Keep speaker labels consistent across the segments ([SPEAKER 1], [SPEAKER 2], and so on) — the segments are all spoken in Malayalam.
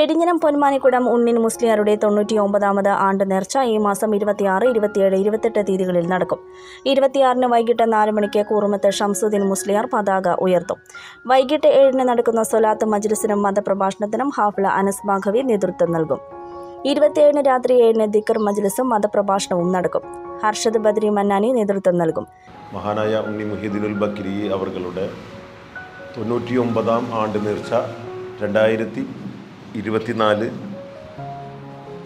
[SPEAKER 1] പെടിഞ്ഞനം പൊന്മാനിക്കുടം ഉണ്ണിൻ മുസ്ലിയാരുടെ തൊണ്ണൂറ്റി ഒമ്പതാമത് ആണ്ട് നേർച്ച ഈ മാസം ഇരുപത്തിയാറ് ഇരുപത്തിയേഴ് ഇരുപത്തെട്ട് തീയതികളിൽ നടക്കും. ഇരുപത്തിയാറിന് വൈകിട്ട് നാല് മണിക്ക് കൂറുമത്ത് ഷംസുദ്ദീൻ മുസ്ലിയാർ പതാക ഉയർത്തും. വൈകിട്ട് ഏഴിന് നടക്കുന്ന സൊലാത്ത് മജ്ലിസിനും മതപ്രഭാഷണത്തിനും ഹാഫ്ല അനസ് മാഘവി നേതൃത്വം നൽകും. ഇരുപത്തിയേഴിന് രാത്രി ഏഴിന് ദിക്കർ മജ്ലിസും മതപ്രഭാഷണവും നടക്കും. ഹർഷദ് ബദ്രി മന്നാനി നേതൃത്വം നൽകും.
[SPEAKER 2] മഹാനായ ഉണ്ണി മുഹിദിനുൽ ബക്രി അവരുടെ തൊണ്ണൂറ്റിയൊമ്പതാം ആണ്ട് നേർച്ച രണ്ടായിരത്തി ഇരുപത്തിനാല്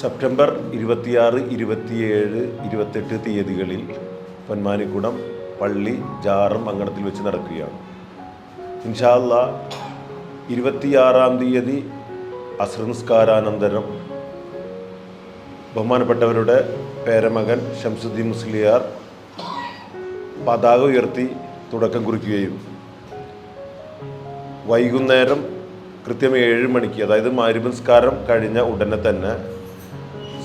[SPEAKER 2] സെപ്റ്റംബർ ഇരുപത്തിയാറ് ഇരുപത്തിയേഴ് ഇരുപത്തെട്ട് തീയതികളിൽ പൊന്മാനിക്കുടം പള്ളി ജാറം അങ്കണത്തിൽ വെച്ച് നടക്കുകയാണ്. ഇൻഷാല്ല ഇരുപത്തിയാറാം തീയതി അസ്രംസ്കാരാനന്തരം ബഹുമാനപ്പെട്ടവരുടെ പേരമകൻ ഷംസുദ്ദീൻ മുസ്ലിയാർ പതാക ഉയർത്തി തുടക്കം കുറിക്കുകയും വൈകുന്നേരം കൃത്യം ഏഴ് മണിക്ക് അതായത് മാരിപംസ്കാരം കഴിഞ്ഞ ഉടനെ തന്നെ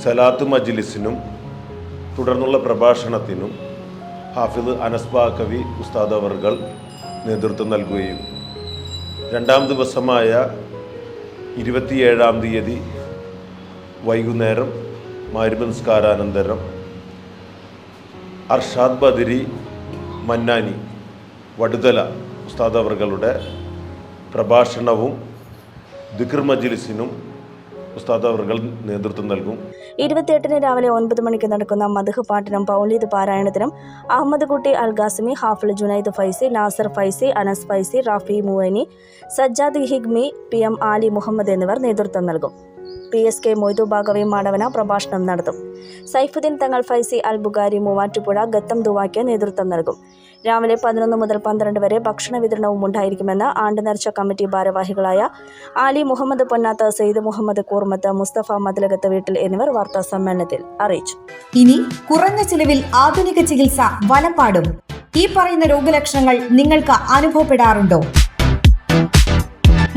[SPEAKER 2] സലാത്ത് മജ്ലിസിനും തുടർന്നുള്ള പ്രഭാഷണത്തിനും ഹാഫിദ് അനസ്ബാ കവി ഉസ്താദ് അവർകൾ നേതൃത്വം നൽകുകയും. രണ്ടാം ദിവസമായ ഇരുപത്തിയേഴാം തീയതി വൈകുന്നേരം മാരിപംസ്കാരാനന്തരം അർഷാദ് ബദരി മന്നാനി വടുതല ഉസ്താദ് അവറുകളുടെ പ്രഭാഷണവും മജ്ലിസിനും ഉസ്താദ് നേതൃത്വം നൽകും.
[SPEAKER 1] ഇരുപത്തിയെട്ടിന് രാവിലെ ഒൻപത് മണിക്ക് നടക്കുന്ന മധുഹ് പാട്ടിനും പൗലീദ് പാരായണത്തിനും അഹമ്മദ് കുട്ടി അൽ ഖാസിമി ഹാഫിൾ ജുനൈദ് ഫൈസി നാസർ ഫൈസി അനസ് ഫൈസി റാഫി മുവനി സജ്ജാദ് ഹിഗ്മി പി എം ആലി മുഹമ്മദ് എന്നിവർ നേതൃത്വം നൽകും. P S K Moidu Baqavi Madavana പ്രഭാഷണം നടത്തും. സൈഫുദ്ദീൻ തങ്ങൾ ഫൈസി അൽ ബുഗാരി മൂവാറ്റുപുഴ ഗത്തം ദുവാക്ക് നേതൃത്വം നൽകും. രാവിലെ പതിനൊന്ന് മുതൽ പന്ത്രണ്ട് വരെ ഭക്ഷണ വിതരണവും ഉണ്ടായിരിക്കുമെന്ന് ആണ്ട് നേർച്ച കമ്മിറ്റി ഭാരവാഹികളായ ആലി മുഹമ്മദ് പൊന്നാത്ത സെയ്ദ് മുഹമ്മദ് കൂർമത്ത് മുസ്തഫ മതിലകത്ത് വീട്ടിൽ എന്നിവർ വാർത്താ സമ്മേളനത്തിൽ അറിയിച്ചു.
[SPEAKER 3] ഇനി കുറഞ്ഞ ചിലവിൽ ആധുനിക ചികിത്സ വലപ്പാടും ഈ പറയുന്ന രോഗലക്ഷണങ്ങൾ നിങ്ങൾക്ക് അനുഭവപ്പെടാറുണ്ടോ?